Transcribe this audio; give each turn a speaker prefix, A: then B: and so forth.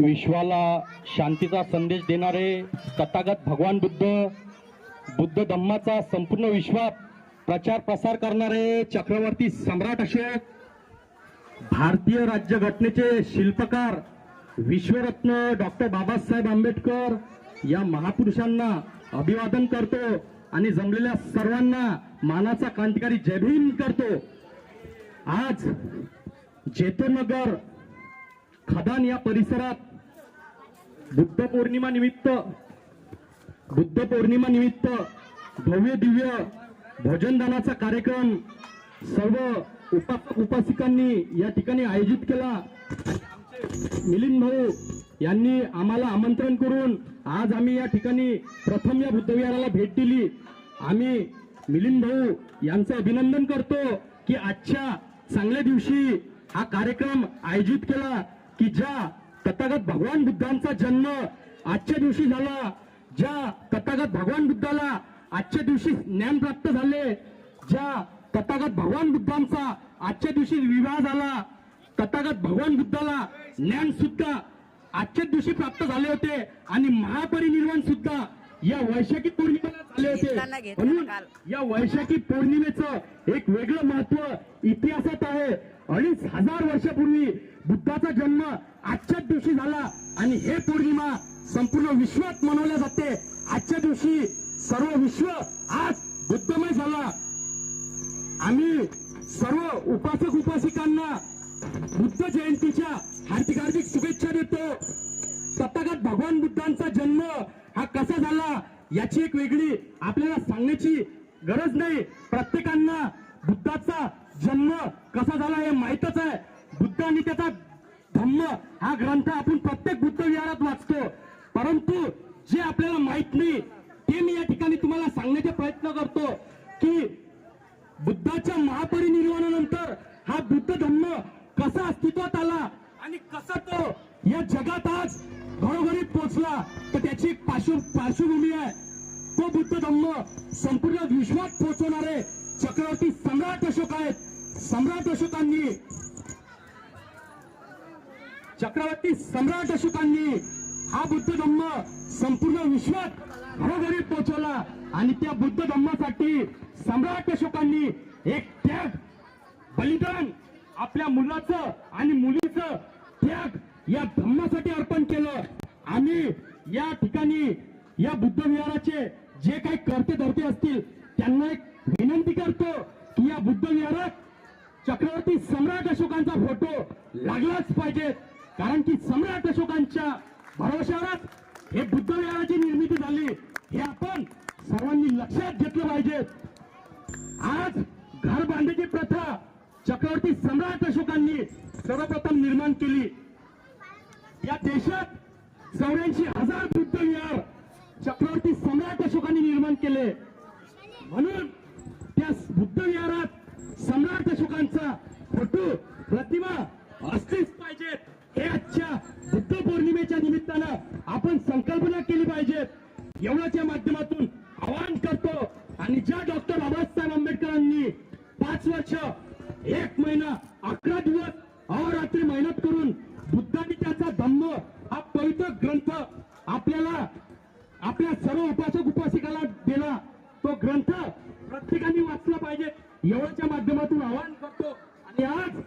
A: विश्वाला शांतीचा संदेश देणारे तथागत भगवान बुद्ध बुद्ध धम्माचा संपूर्ण विश्वात प्रचार प्रसार करणारे चक्रवर्ती सम्राट अशोक भारतीय राज्यघटनेचे शिल्पकार विश्वरत्न डॉक्टर बाबासाहेब आंबेडकर या महापुरुषांना अभिवादन करतो आणि जमलेल्या सर्वांना मानाचा क्रांतिकारी जयभीम करतो. आज जेतोनगर खदान या परिसरात बुद्ध पौर्णिमा निमित्त बुद्ध पौर्णिमा निमित्त भव्य दिव्य भोजनदानाचा कार्यक्रम सर्व उपासक उपासिकांनी या ठिकाणी आयोजित केला. मिलिंद भाऊ यांनी आम्हाला आमंत्रण करून आज आम्ही या ठिकाणी प्रथम या बुद्धविहाराला भेट दिली. आम्ही मिलिंद भाऊ यांचं अभिनंदन करतो की आजच्या चांगल्या दिवशी हा कार्यक्रम आयोजित केला. की ज्या तथागत भगवान बुद्धांचा जन्म आजच्या दिवशी झाला. ज्या तथागत भगवान बुद्धाला आजच्या दिवशी ज्ञान प्राप्त झाले. ज्या तथागत भगवान बुद्धांचा आजच्या दिवशी विवाह झाला. तथागत भगवान बुद्धाला ज्ञान सुद्धा आजच्याच दिवशी प्राप्त झाले होते. आणि महापरिनिर्वाण सुद्धा या वैशाखी पौर्णिमेला झाले होते. म्हणून. या वैशाखी पौर्णिमेचं एक वेगळं महत्त्व इतिहासात आहे. अडीच हजार वर्षापूर्वी बुद्धाचा जन्म आजच्याच दिवशी झाला आणि हे पौर्णिमा संपूर्ण विश्वात मनवल्या जाते. आजच्या दिवशी सर्व विश्व आज बुद्धमय झाला. आम्ही सर्व उपासक उपासिकांना बुद्ध जयंतीच्या हार्दिक हार्दिक शुभेच्छा देतो. तथागत भगवान बुद्धांचा जन्म कसा झाला याची एक वेगळी आपल्याला सांगण्याची गरज नाही. प्रत्येकांना बुद्धाचा जन्म कसा झाला हे माहीतच आहे. बुद्ध आणि त्याचा धम्म हा ग्रंथ आपण प्रत्येक बुद्ध विहारात वाचतो. परंतु जे आपल्याला माहीत नाही ते मी या ठिकाणी तुम्हाला सांगण्याचा प्रयत्न करतो की बुद्धाच्या महापरिनिर्वाणानंतर हा बुद्ध धम्म कसा अस्तित्वात आला आणि कसा तो या जगात आज घरोघरी पोचला. तर त्याची पार्श्व पार्श्वभूमी आहे. तो बुद्ध धम्म संपूर्ण विश्वात पोहोचवणारे चक्रवर्ती सम्राट अशोक आहेत. सम्राट अशोकांनी चक्रवर्ती सम्राट अशोकांनी हा बुद्ध धम्म संपूर्ण विश्वात घरोघरी पोहोचवला आणि त्या बुद्ध धम्मासाठी सम्राट अशोकांनी एक त्याग बलिदान आपल्या मुलाचं आणि मुलीचं त्याग या धम्मासाठी अर्पण केलं. आम्ही या ठिकाणी या बुद्ध विहाराचे जे काही करते धरते असतील त्यांना एक विनंती करतो की या बुद्ध विहारात चक्रवर्ती सम्राट अशोकांचा फोटो लागलाच पाहिजे. कारण की सम्राट अशोकांच्या भरोशावरच हे बुद्ध विहाराची निर्मिती झाली. हे आपण सर्वांनी लक्षात घेतलं पाहिजे. आज घर बांधण्याची प्रथा चक्रवर्ती सम्राट अशोकांनी सर्वप्रथम निर्माण केली. या देशात चौऱ्याऐंशी हजार बुद्ध विहार चक्रवर्ती सम्राट अशोकांनी निर्माण केले. म्हणून त्या बुद्ध विहारात सम्राट अशोकांचा फोटो प्रतिमा असलीच पाहिजेत हे आजच्या बुद्ध पौर्णिमेच्या निमित्तानं आपण संकल्पना केली पाहिजेत एवढ्याच्या माध्यमातून आवाहन करतो आणि ज्या डॉक्टर बाबासाहेब आंबेडकरांनी पाच वर्ष एक महिना अकरा दिवस अहोरात्री मेहनत करून तो ग्रंथ प्रत्येकाने वाचला पाहिजे. एवढ्याच्या माध्यमातून आवाहन करतो. आणि आज